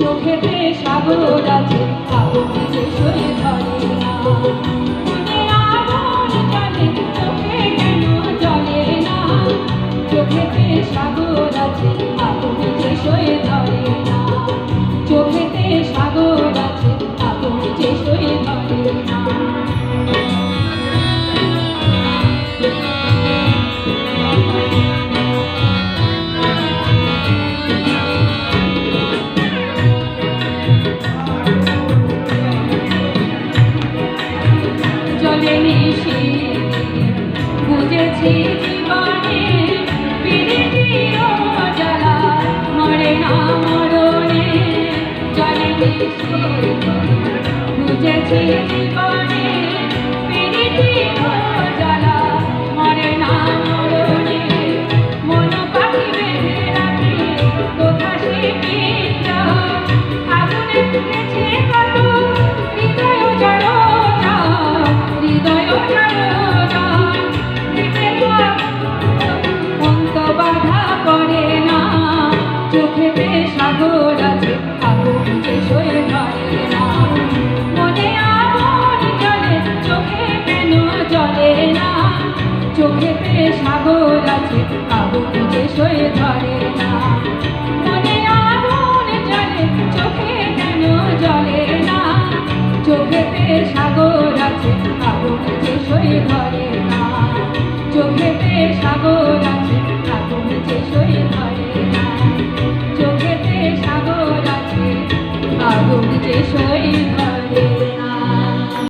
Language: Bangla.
চোখেতে সাগর আছে। আপন যে সই ধরে না। চোখে কেন জলে না। চোখেতে সাগর আছে। আপন যে সই मुझे ठीक होने मेरी ठीक हो जाना। চোখেতে সাগর আছে, আগুন যে সয়ে ধরে না। মনে আগুন জলে চোখে কেন জলে না? চোখেতে সাগর আছে